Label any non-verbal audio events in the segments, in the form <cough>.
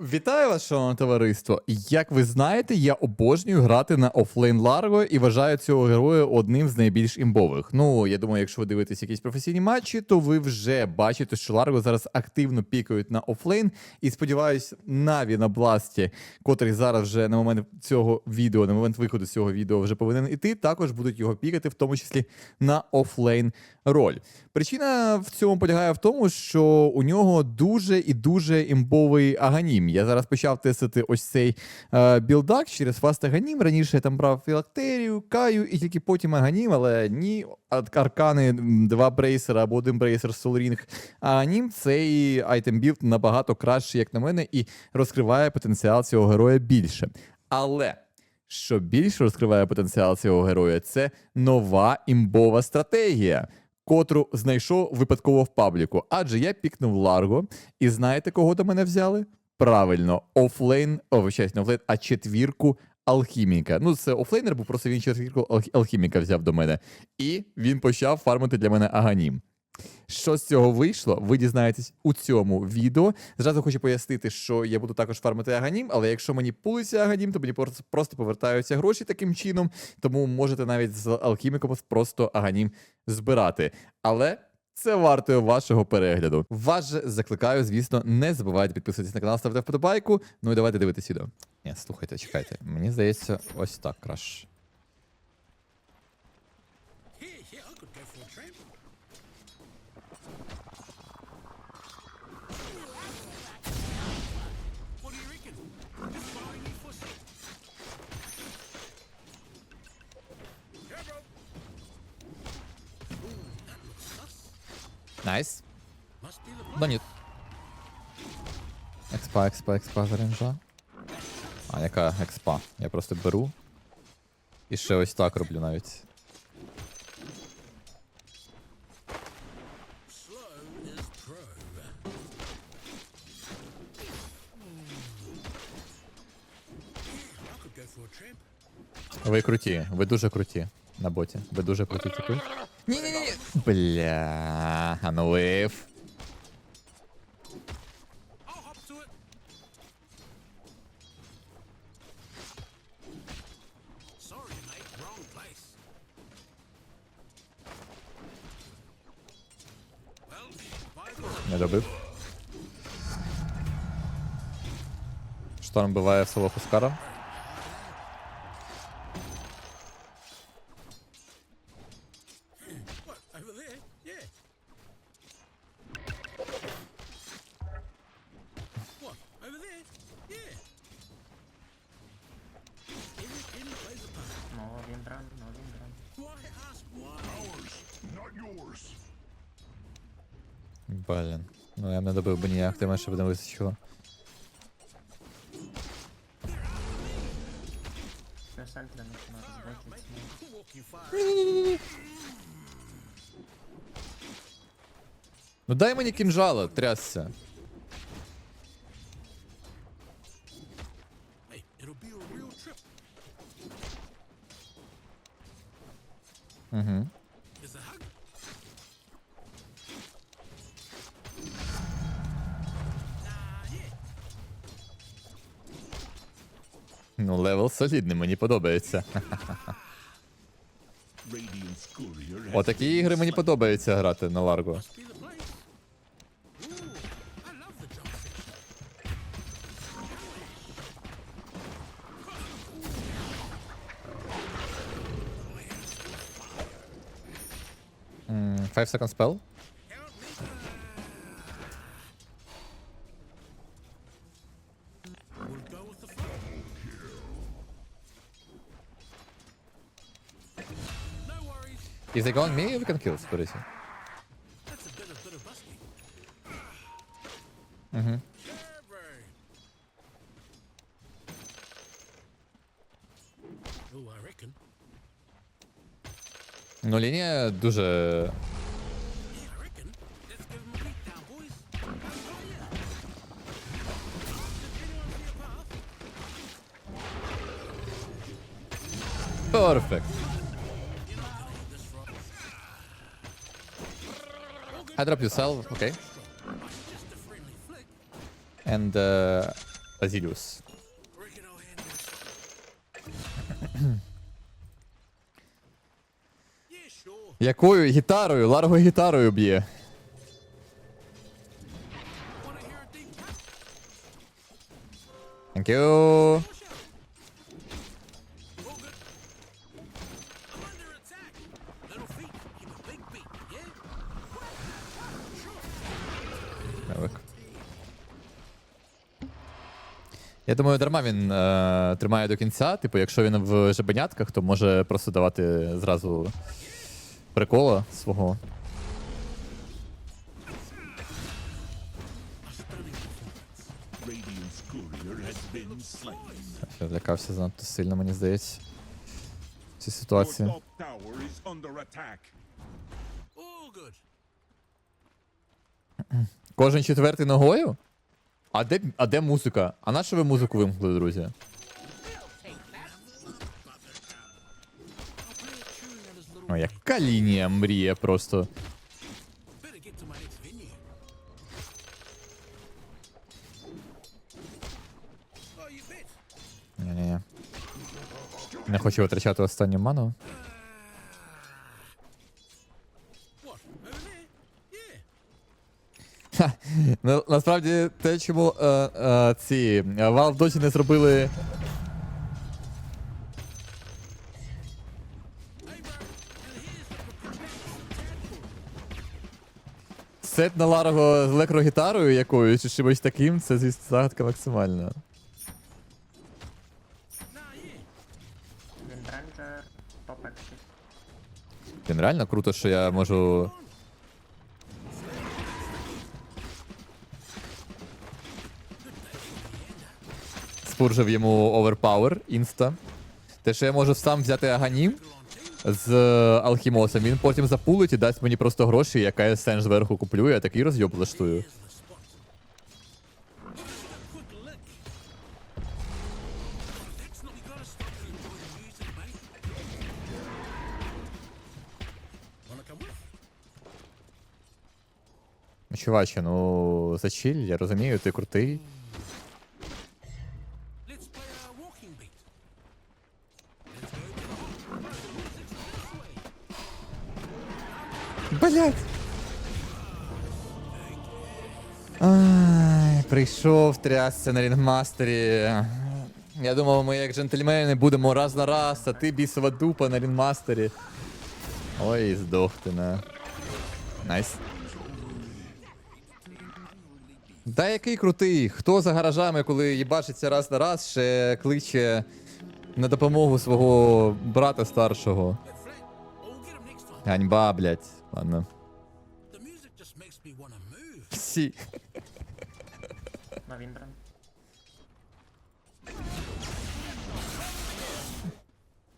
Вітаю вас, шановне товариство! Як ви знаєте, я обожнюю грати на офлейн Ларго і вважаю цього героя одним з найбільш імбових. Ну, я думаю, якщо ви дивитесь якісь професійні матчі, то ви вже бачите, що Ларго зараз активно пікають на офлейн. І сподіваюсь, Наві на Бласті, котрий зараз вже на момент цього відео, на момент виходу цього відео вже повинен іти, також будуть його пікати, в тому числі на офлейн роль. Причина в цьому полягає в тому, що у нього дуже і дуже імбовий аганім. Я зараз почав тестити ось цей е, білдак через фаст аганім. Раніше я там брав філактерію, каю і тільки потім аганім, але ні, аркани, два брейсера або один брейсер Солрінг. А аганім цей айтем білд набагато краще, як на мене, і розкриває потенціал цього героя більше. Але. Що більше розкриває потенціал цього героя, це нова імбова стратегія, котру знайшов випадково в пабліку. Адже я пікнув Ларго, і знаєте, кого до мене взяли? Правильно, офлейн, о, вибачаюсь, не офлейн, а четвірку алхіміка. Ну, це офлейнер, був просто він четвірку алх- алхіміка взяв до мене. І він почав фармити для мене аганім. Що з цього вийшло, ви дізнаєтесь у цьому відео. Зразу хочу пояснити, що я буду також фармити аганім, але якщо мені пулиться аганім, то мені просто повертаються гроші таким чином, тому можете навіть з алхіміком просто аганім збирати. Але це вартує вашого перегляду. Вас же закликаю, звісно, не забувайте підписуватись на канал, ставити вподобайку. Ну і давайте дивитись відео. Ні, слухайте, чекайте. Мені здається, ось так краще. Найс. Да ні. Експа, експа, експа заренжа. А, яка експа? Я просто беру. І ще ось так роблю навіть. Ви круті, ви дуже круті на боті. Ви дуже круті типи. Ні-ні-ні. <laughs> Бля, ну анвейв. Не добив. Шторм буває в село Хускара. Би ніяк, ти менше б не вистачило. Ну дай мені кінжала, трясся. Солідний, мені подобається. Courier Отакі ігри мені подобається грати на Ларго. Be the place. If they go on me, we can kill, скоріше. That's a bit of bit of busking. Угу. Yeah, bro. Oh, I reckon. Ну, лінія дуже. Yeah, I drop yourself, okay. Just a friendly flick. And uh, Базіліус. Reckon I'll handle this. <coughs> Yeah, sure. Якою гітарою? Ларго гітарою б'є. Wanna hear a deep cut? Thank you. Я думаю, дарма він е, тримає до кінця. Типу, якщо він в жабенятках, то може просто давати зразу прикола свого. Я злякався занадто сильно, мені здається. В цій ситуації. Кожен четвертий ногою? А де, а де музика? А на що ви музику вимкнули, друзі? О, яка лінія мріє просто. Не хочу витрачати останню ману. Насправді, те, чому е, е, ці е, Valve досі не зробили сет на Ларго з електрогітарою якоюсь чи чимось таким, це звісно загадка максимальна. Він реально круто, що я можу. Спуржив йому оверпауер, інста. Те, що я можу сам взяти аганім з е, алхімосом, він потім запулить і дасть мені просто гроші, яка я сенж зверху куплю, я такий розйоб влаштую. Ну, Чуваче, ну зачіль, я розумію, ти крутий. Прийшов трясся на рінгмастері. Я думав, ми як джентльмени будемо раз на раз, а ти бісова дупа на рінгмастері. Ой, здох ти на. Найс. Та який крутий. Хто за гаражами, коли їбачиться раз на раз, ще кличе на допомогу свого брата старшого. Ганьба, блять. Ладно. Всі. На Віндран.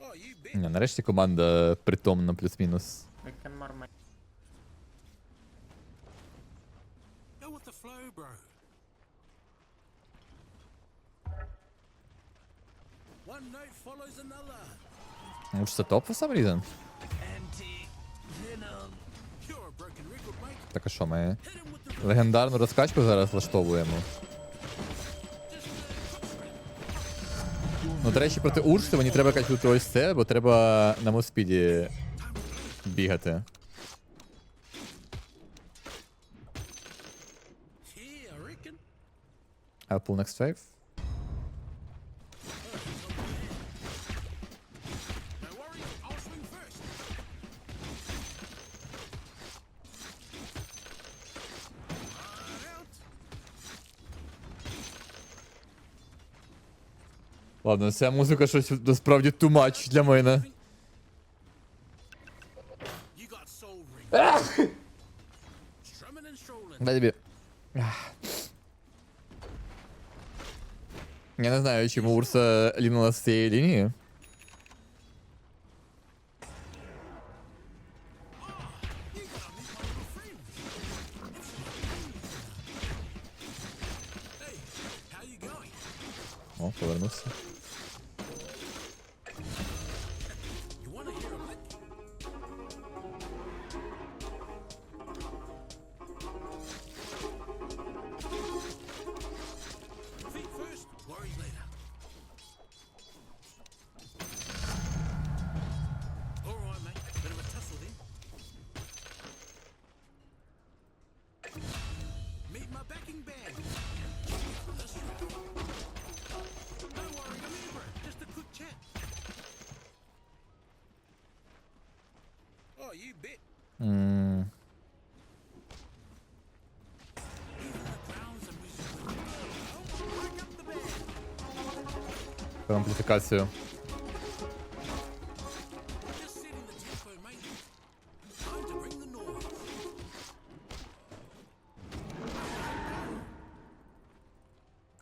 Oh, you bet. Ні, нарешті команда притомна плюс-мінус. We can more ma- Go with the flow, bro. One note follows another. Ну, це топ for some reason. You're a broken record, mate. Так а що, Ну, до речі, проти Уршти мені треба качути ось це, бо треба на моспіді бігати. Apple. Next wave. Ладно, ця музика щось насправді too much для мене. Дай тобі. Я не знаю, чому Урса лінула з цієї лінії.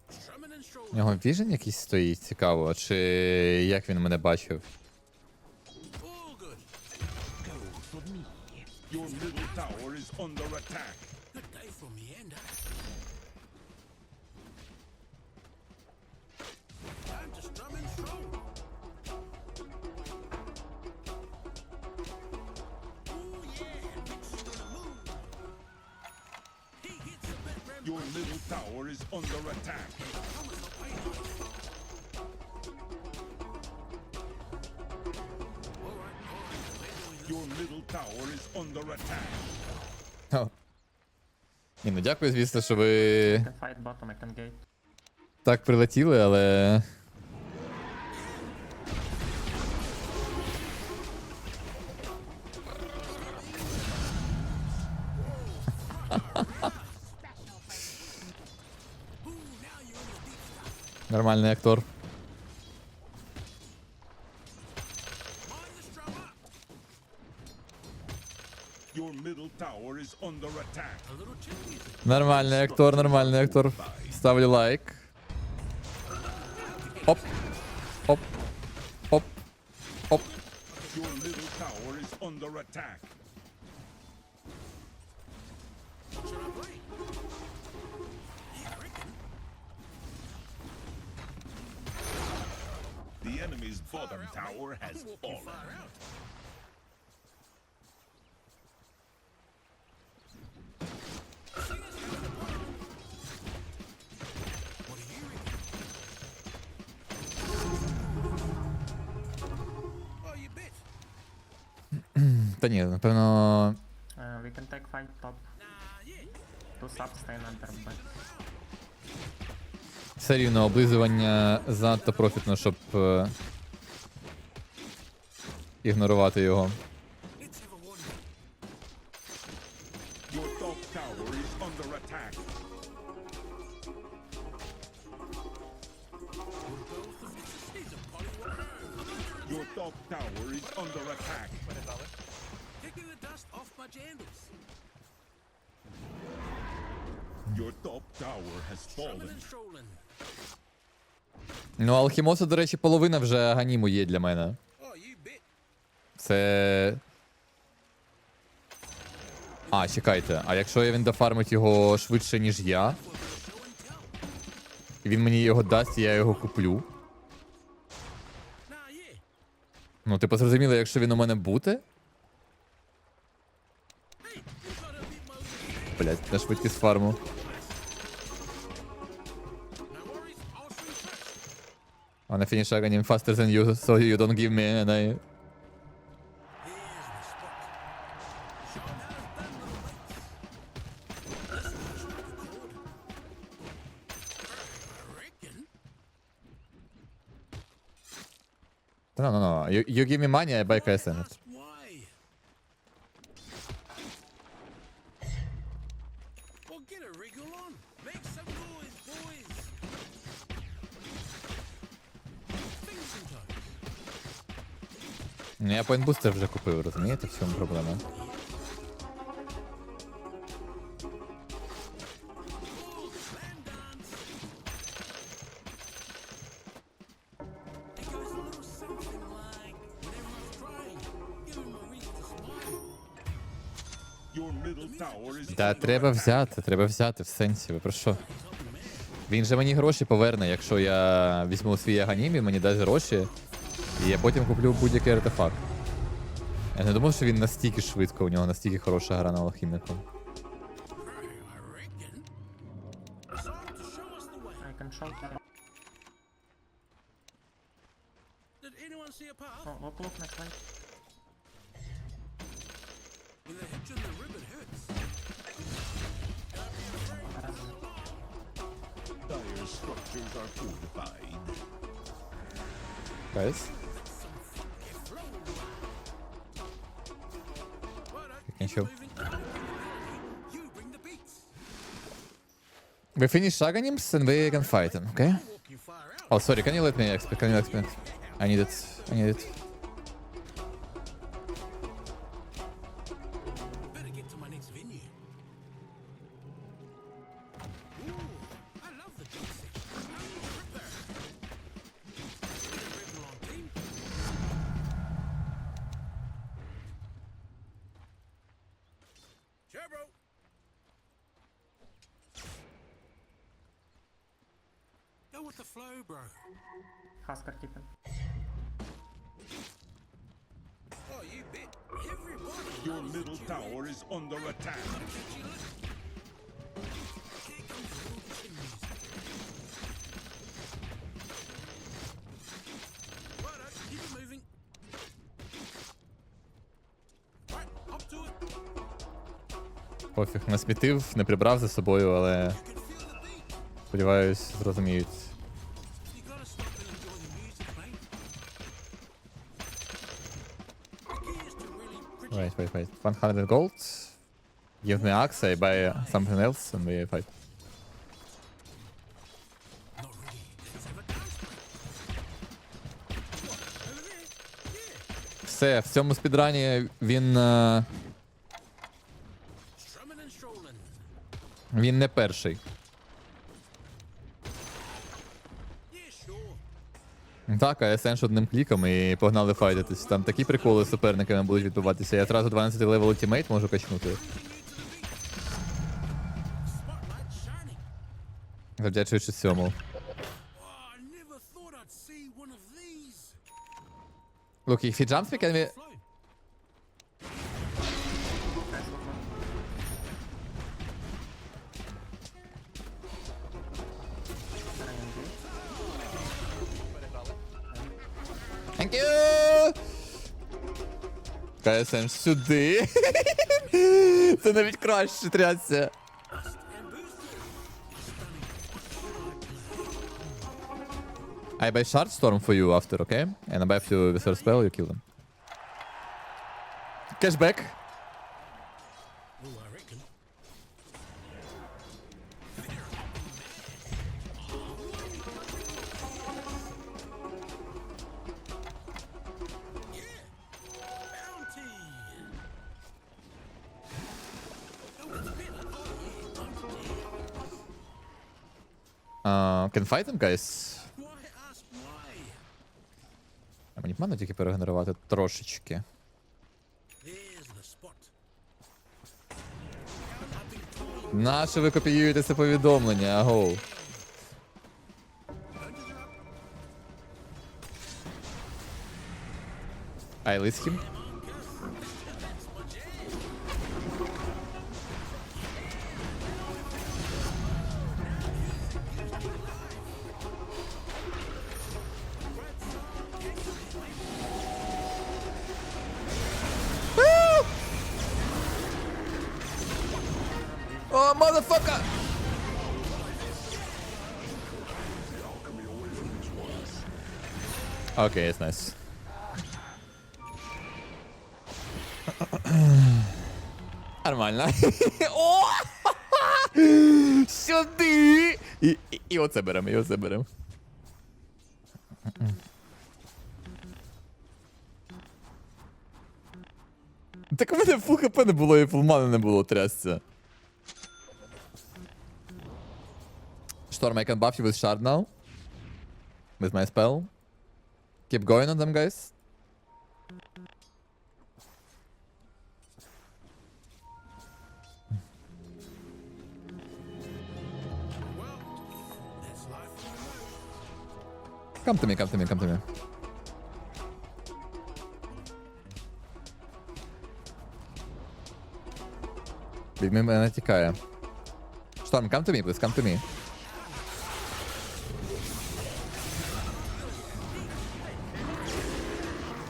Strumming and У нього віжен якийсь стоїть, цікаво, чи як він мене бачив. Your middle tower is under attack. Good day for me and Time to strum and. Your middle tower is under attack. Tower is under attack. Ні, ну дякую, звісно, що ви так прилетіли, але. <laughs> Нормальний актор. Mind the strum up. Your middle tower is under attack. A little chill music. Нормальний актор, нормальний актор. Ставлю лайк. Оп. Оп. Оп. Оп. Your middle tower is under attack. Should I play? Yeah, I reckon. The enemy's bottom tower has I'm walking fallen. Напевно. Uh, we can take fight top. Two subs stay under back. Все рівно облизування занадто профітно, щоб е, ігнорувати його. Your top tower is under attack. Your top tower is under attack. Kicking the dust off my jandals. Your top tower has fallen. Ну, Алхімоса, до речі, половина вже аганіму є для мене. Oh. Це. А, чекайте, а якщо він дофармить його швидше, ніж я, і він мені його дасть, і я його куплю. Ну, типу, зрозуміло, якщо він у мене буде. my Блять, на швидкість фарму. No worries, I'll swing first. А на фініш аганім faster than you, so you don't give me any... Here's the spot. Show 'em how it's done, little mates. Listen, strike a chord. I reckon. No, no, no. You, you give me money, I buy KSM. Я поінбустер вже купив, розумієте, в цьому проблема. Та треба взяти, треба взяти в сенсі. Ви про що? Він же мені гроші поверне, якщо я візьму свій аганім, він мені дасть гроші, і я потім куплю будь-який артефакт. Я не думав, що він настільки швидко, у нього настільки хороша гра на алхіміку. Finish Shagonims and we can fight him, okay? Oh, sorry, can you let me expect? Can you expect? I need it. I need it. Пофіг насмітив, не прибрав за собою, але. Сподіваюсь, зрозуміють. Wait, wait, wait. 100 gold. Give me axe, I buy something else and we fight. Все, в цьому спідрані він. Е, Він не перший. Так, а Essential одним кліком і погнали файтитись. Там такі приколи з суперниками будуть відбуватися. Я одразу 12 левел ультимейт можу качнути. Завдячуючи these. Look, if he jumps me, can KSM сюди. Це навіть краще трясся. I buy shard storm for you after, okay? And I buy you with your spell, you kill them. Cashback. Can fight them, guys. А мені б ману тільки перегенерувати трошечки. Наше ви копіюєте це повідомлення, агоу. I list him. Motherfucker! Okay, it's nice. Нормально. О! Сюди! І, і, і оце беремо, і оце беремо. Так у мене фул хп не було і фул мани не було трясся. Storm, I can buff you with shard now. With my spell. Keep going on them, guys. that's life. Come to me, come to me, come to me. Від мене тікає. Storm, come to me, please, come to me.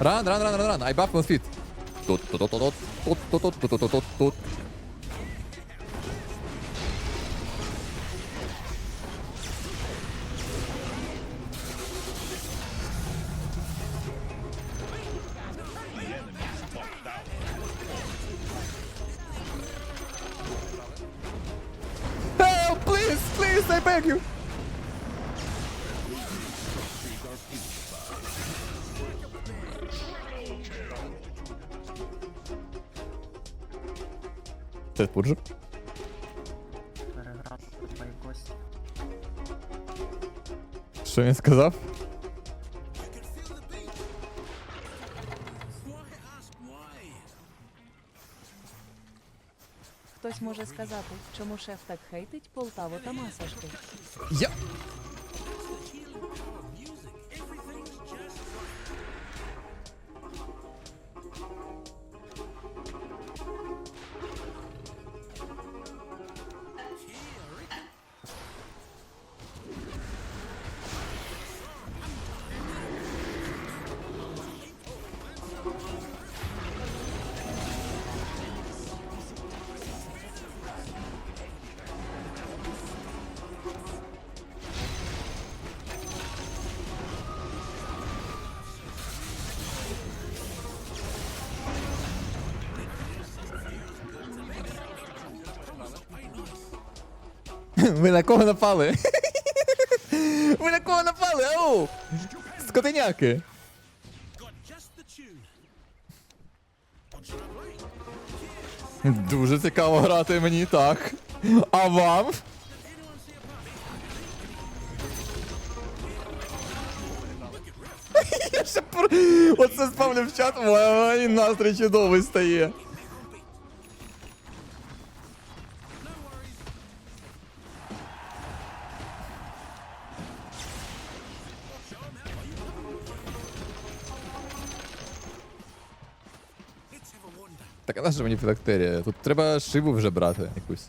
Run, run, run, run, run. I buff on speed. Dot, dot, dot, dot, dot, dot, dot, dot, dot, dot. Help, please, please, I beg you. Це спуржик? Переграв твої кості. Що він сказав? Хтось може сказати, чому шеф так хейтить Полтаву та масажки. Я. Ви на кого напали? Ви на кого напали? Ау! Скотиняки! Дуже цікаво грати мені так. А вам? Я ще про... Оце спавлю в чат, ой, настрій чудовий стає. така наша мені філактерія. Тут треба шиву вже брати якусь.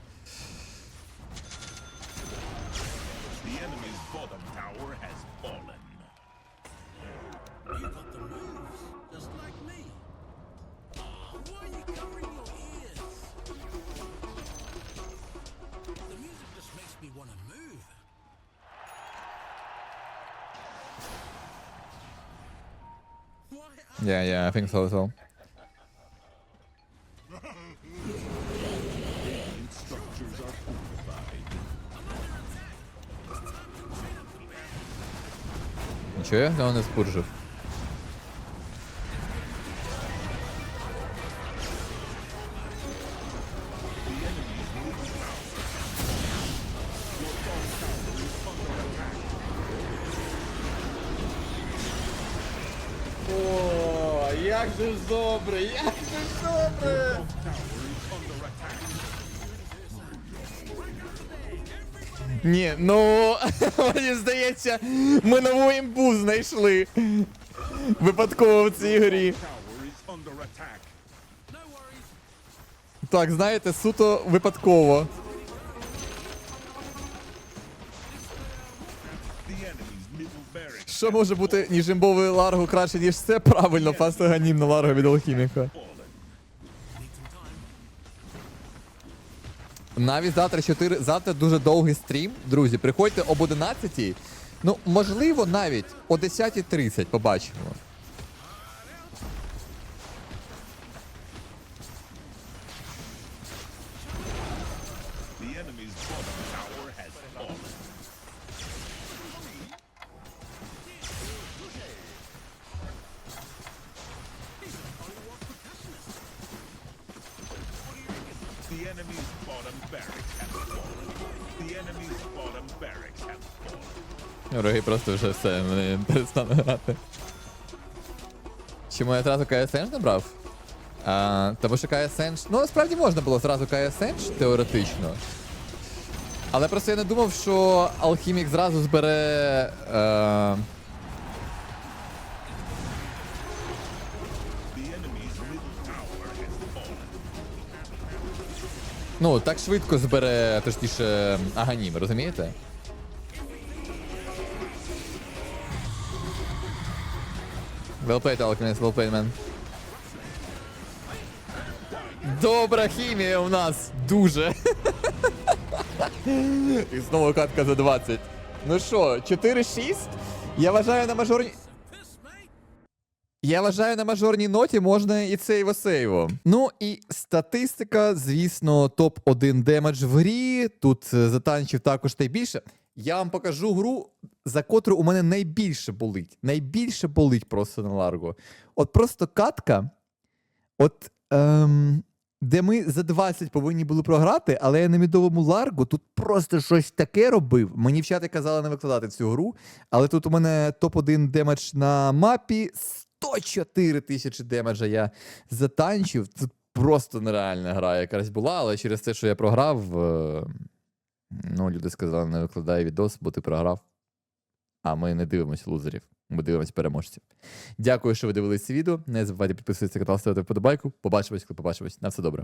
Yeah, yeah, I think so as well. Нічого, я взяв не спуржив. О, як же ж добре, як же ж добре! Ні, ну мені здається, ми нову імбу знайшли. Випадково в цій грі. Так, знаєте, суто випадково. Що може бути ніж імбовий ларго краще, ніж це? Правильно, фастоганім на ларго від алхіміка. Навіть завтра 4, завтра дуже довгий стрім. Друзі, приходьте об 11. Ну, можливо, навіть о 10.30 побачимо. Просто вже все, мене перестану грати. Чому я зразу KSN не брав? А, тому що KSN... Ну, насправді можна було зразу KSN теоретично. Але просто я не думав, що алхімік зразу збере. Е, ну, так швидко збере, точніше, Аганім, розумієте? Well played, Alchemist, well played, man. Добра хімія у нас дуже. І знову катка за 20. Ну що, 4-6? Я вважаю на мажорній. Я вважаю, на мажорній ноті можна і сейво сейво. Ну і статистика, звісно, топ-1 демедж в грі. Тут е, затанчив також та більше. Я вам покажу гру, за котру у мене найбільше болить. Найбільше болить просто на Ларго. От просто катка, от ем, де ми за 20 повинні були програти, але я на мідовому Ларго тут просто щось таке робив. Мені в чаті казали не викладати цю гру, але тут у мене топ-1 демедж на мапі. 104 тисячі демеджа я затанчив. Тут просто нереальна гра якась була, але через те, що я програв. Е- Ну, люди сказали, не викладай відос, бо ти програв. А ми не дивимося лузерів, ми дивимося переможців. Дякую, що ви дивились це відео. Не забувайте підписуватися на канал, ставити вподобайку. Побачимось, коли побачимось. На все добре.